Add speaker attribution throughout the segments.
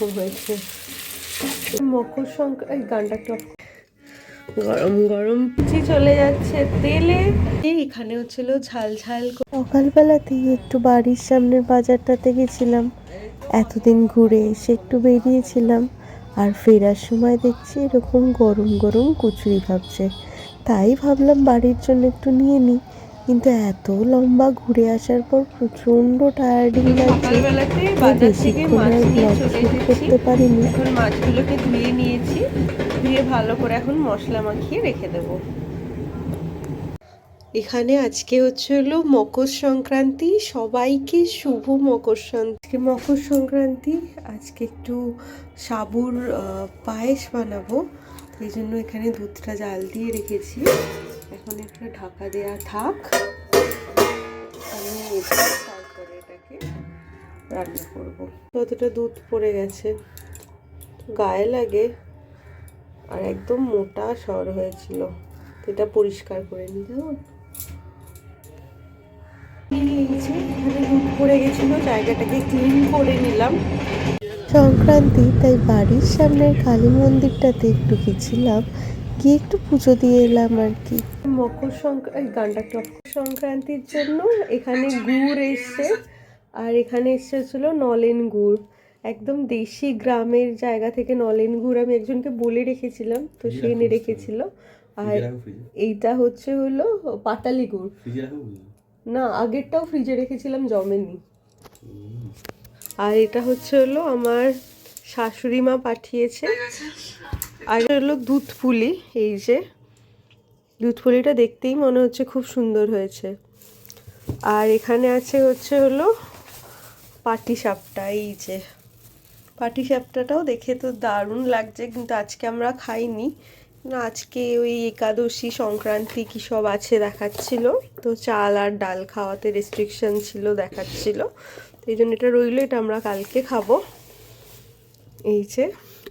Speaker 1: এরকম হয়েছে। মকর সংক্রান্তি এই গানটা একটু গরম গরম। পিচি চলে যাচ্ছে তেলে। এখানে হচ্ছিল ঝাল ঝাল সকালবেলাতেই একটু বাড়ির সামনের বাজারটাতে গেছিলাম। এতদিন ঘুরে এসে একটু বেরিয়েছিলাম। আর ফেরার সময় দেখছি এরকম গরম গরম কচুরি ভাবছে। তাই ভাবলাম বাড়ির জন্য একটু নিয়ে নিই। কিন্তু এত লম্বা ঘুরে আসার পর প্রচণ্ড টায়ার্ডিং লাগছে। বেশিক্ষণ
Speaker 2: মাছ
Speaker 1: আর ব্লগ শুট করতে পারিনি।
Speaker 2: এখন মাছগুলোকে ধুয়ে নিয়েছি। ধুয়ে ভালো করে এখন মশলা মাখিয়ে রেখে দেবো।
Speaker 1: এখানে আজকে হচ্ছে হলো মকর সংক্রান্তি। সবাইকে শুভ মকর সংক্রান্তি। মকর সংক্রান্তি আজকে একটু সাবুর আহ, পায়েস বানাবো। এই জন্য এখানে দুধটা জাল দিয়ে রেখেছি। এখন একটা ঢাকা দেয়া থাক। আমি তারপরে এটাকে রান্না করব। কতটা দুধ পড়ে গেছে। গায়ে লাগে আর একদম মোটা সর হয়েছিল। এটা পরিষ্কার করে নিতে পড়ে গেছিল, জায়গাটাকে ক্লিন করে নিলাম। সংক্রান্তি, তাই বাড়ির সামনের কালী মন্দিরটাতে একটু গেছিলাম। গিয়ে একটু পুজো দিয়ে এলাম আর কি। মকর সংক্রান্তি গানটা off সংক্রান্তির জন্য এখানে গুড় এসছে। আর এখানে এসেছিল নলেন গুড়। একদম দেশি গ্রামের জায়গা থেকে নলেন গুড় আমি একজনকে বলে রেখেছিলাম তো সে এনে রেখেছিল। আর এইটা হচ্ছে হলো পাটালি গুড়। না আগেরটাও ফ্রিজে রেখেছিলাম জমেনি। আর এটা হচ্ছে হলো আমার শাশুড়ি মা পাঠিয়েছে। আর হলো দুধ পুলি, এই যে। দুধ পুলিটা দেখতেই মনে হচ্ছে খুব সুন্দর হয়েছে। আর এখানে আছে হচ্ছে হলো পাটি সাপটা, এই যে। পাটি সাপটাটাও দেখে তো দারুণ লাগছে, কিন্তু আজকে আমরা খাইনি। আজকে ওই একাদশী সংক্রান্তি কী সব আছে দেখাচ্ছিল। তো চাল আর ডাল খাওয়াতে রেস্ট্রিকশন ছিল, দেখাচ্ছিল। তো এই জন্য এটা রইল, এটা আমরা কালকে খাব। এই যে।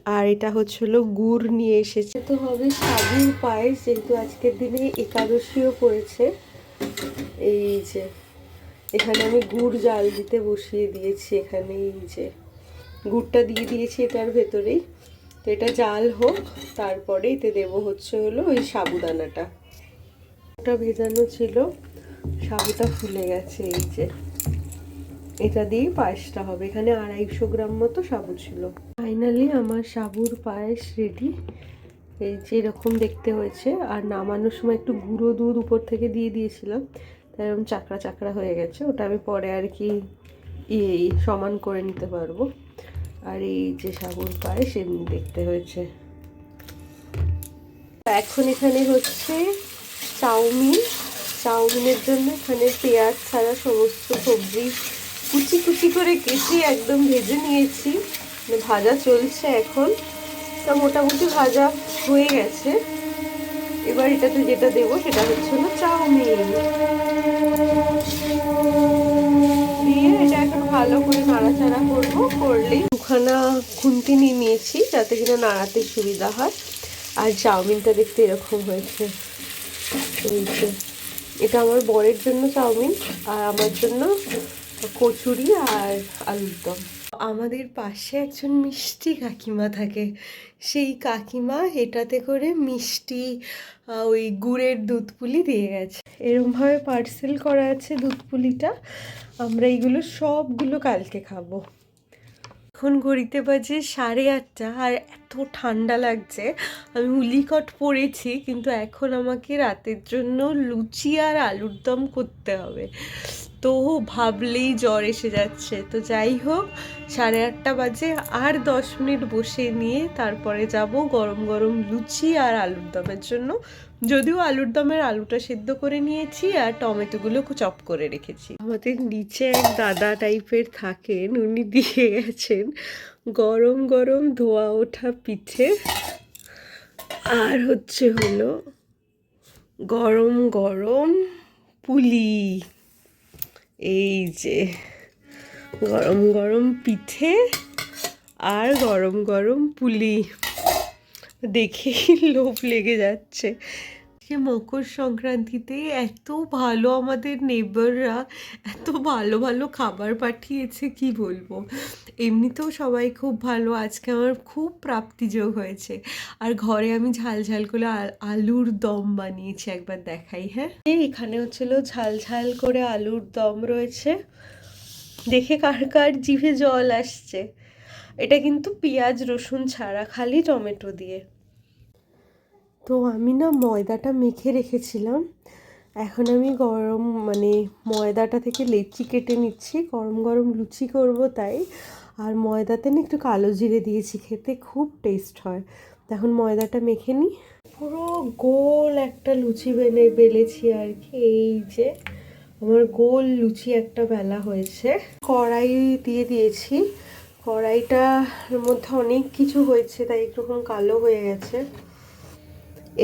Speaker 1: আর এটা হচ্ছে হলো গুড় নিয়ে এসেছে। তো হবে সাবুর পায়েস, যেহেতু আজকের দিনে একাদশীও পড়েছে। এই যে, এখানে আমি গুড় জাল দিতে বসিয়ে দিয়েছি এখানে, এই যে। গুড়টা দিয়ে দিয়েছি এটার ভেতরেই। তো এটা জাল হোক, তারপরে এতে দেবো হচ্ছে হলো ওই সাবুদানাটা। ওটা ভেজানো ছিল, সাবুটা ফুলে গেছে, এই যে। এটা দিয়েই পায়েসটা হবে। এখানে আড়াইশো গ্রাম মতো সাবু ছিল। ফাইনালি আমার সাবুর পায়েস রেডি এই যে এরকম দেখতে হয়েছে। আর নামানোর সময় একটু গুঁড়ো দুধ উপর থেকে দিয়ে দিয়েছিলাম। তাই এরকম চাকরা চাকরা হয়ে গেছে। ওটা আমি পরে আর কি ইয়ে সমান করে নিতে পারব। আর এই যে সাবুর পায়েস এমনি দেখতে হয়েছে। এখন এখানে হচ্ছে চাউমিন। চাউমিনের জন্য এখানে পেঁয়াজ ছাড়া সমস্ত সবজি কুচি কুচি করে কেটে একদম ভেজে নিয়েছি। মানে ভাজা চলছে এখন। তা মোটামুটি ভাজা হয়ে গেছে। এবার এটাতে যেটা দেবো সেটা হচ্ছে হলো চাউমিন। দিয়ে এটা এখন ভালো করে নাড়াচাড়া করব। করলেই দুখানা খুন্তি নিয়ে নিয়েছি যাতে কিনা নাড়াতে সুবিধা হয়। আর চাউমিনটা দেখতে এরকম হয়েছে। এটা আমার বরের জন্য চাউমিন। আর আমার জন্য কচুরি আর আলুরদম আমাদের পাশে একজন মিষ্টি কাকিমা থাকে। সেই কাকিমা এটাতে করে মিষ্টি ওই গুড়ের দুধপুলি দিয়ে গেছে। এরমভাবে পার্সেল করা আছে দুধপুলিটা। আমরা এইগুলো সবগুলো কালকে খাব। এখন ঘড়িতে বাজে সাড়ে আটটা আর এত ঠান্ডা লাগছে। আমি উলিকট পরেছি কিন্তু এখন আমাকে রাতের জন্য লুচি আর আলুর দম করতে হবে। তো ভাবলেই জ্বর এসে যাচ্ছে। তো যাই হোক, সাড়ে আটটা বাজে আর দশ মিনিট বসে নিয়ে তারপরে যাব গরম গরম লুচি আর আলুর দমের জন্য। যদিও আলুর দমের আলুটা সেদ্ধ করে নিয়েছি আর টমেটোগুলো চপ করে রেখেছি। আমাদের নিচে এক দাদা টাইপের থাকেন, উনি দিয়ে গেছেন গরম গরম ধোয়া ওঠা পিঠে। আর হচ্ছে হলো গরম গরম পুলি। এই যে গরম গরম পিঠে আর গরম গরম পুলি। দেখেই লোভ লেগে যাচ্ছে। মকর সংক্রান্তিতে এত ভালো আমাদের নেবাররা এত ভালো ভালো খাবার পাঠিয়েছে, কি বলব? এমনিতেও সবাই খুব ভালো, আজকে আমার খুব প্রাপ্তিযোগ হয়েছে। আর ঘরে আমি ঝাল ঝাল করে আলুর দম বানিয়েছি, একবার দেখাই হ্যাঁ? এখানে হচ্ছিল ঝাল ঝাল করে আলুর দম রয়েছে। দেখে কার কার জিভে জল আসছে। এটা কিন্তু পেঁয়াজ, রসুন ছাড়া খালি টমেটো দিয়ে। তো আমি না ময়দাটা মেখে রেখেছিলাম। এখন আমি গরম মানে ময়দাটা থেকে লেচি কেটে নিচ্ছি। গরম গরম লুচি করব তাই। আর ময়দাতে না একটু কালো জিরে দিয়েছি, খেতে খুব টেস্ট হয়। এখন ময়দাটা মেখে নিই। পুরো গোল একটা লুচি বেলে, বেলেছি আর কি, এই যে আমার গোল লুচি একটা বেলা হয়েছে। কড়াই দিয়ে দিয়েছি। কড়াইটার মধ্যে অনেক কিছু হয়েছে, তাই একরকম কালো হয়ে গেছে।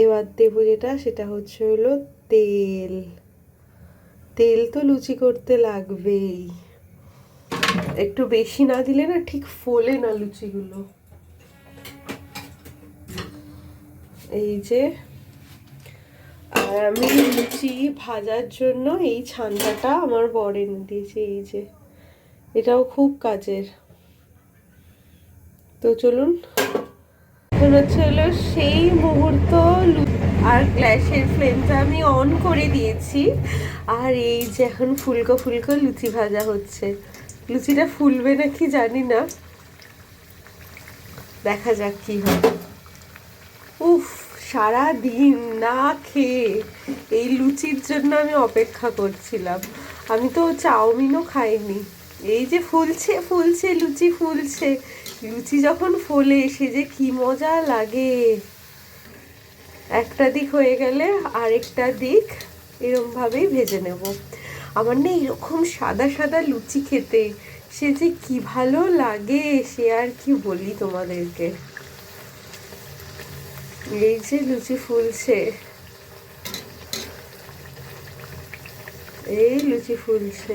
Speaker 1: এবার দেবো যেটা, সেটা হচ্ছে হলো তেল। তেল তো লুচি করতে লাগবেই। একটু বেশি না দিলে না ঠিক ফোলে না লুচিগুলো। এই যে, আর আমি লুচি ভাজার জন্য এই ছান্দাটা আমার বর এনে দিয়েছে, এই যে। এটাও খুব কাজের। তো চলুন। হচ্ছে হলো সেই মুহূর্ত আর গ্যাসের ফ্লেমটা আমি অন করে দিয়েছি। আর এই যে এখন ফুলকো ফুলকো লুচি ভাজা হচ্ছে। লুচিটা ফুলবে নাকি জানি না। দেখা যাক কি হয়। উফ সারা দিন না খেয়ে এই লুচির জন্য আমি অপেক্ষা করছিলাম। আমি তো চাউমিনও খাইনি। এই যে ফুলছে ফুলছে, লুচি ফুলছে। লুচি যখন ফোলে সে যে কি মজা লাগে। একটা দিক হয়ে গেলে আরেকটা দিক এরম ভাবেই ভেজে নেব। আমার না এরকম সাদা সাদা লুচি খেতে সে যে কি ভালো লাগে সে আর কি বলি তোমাদেরকে। এই যে লুচি ফুলছে। এই লুচি ফুলছে।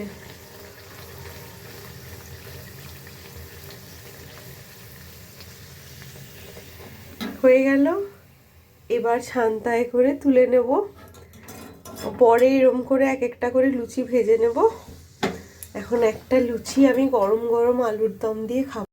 Speaker 1: হয়ে গেল। এবার ছান্তায় করে তুলে নেব। পরে এরম করে এক একটা করে লুচি ভেজে নেব। এখন একটা লুচি আমি গরম গরম আলুর দম দিয়ে খাব।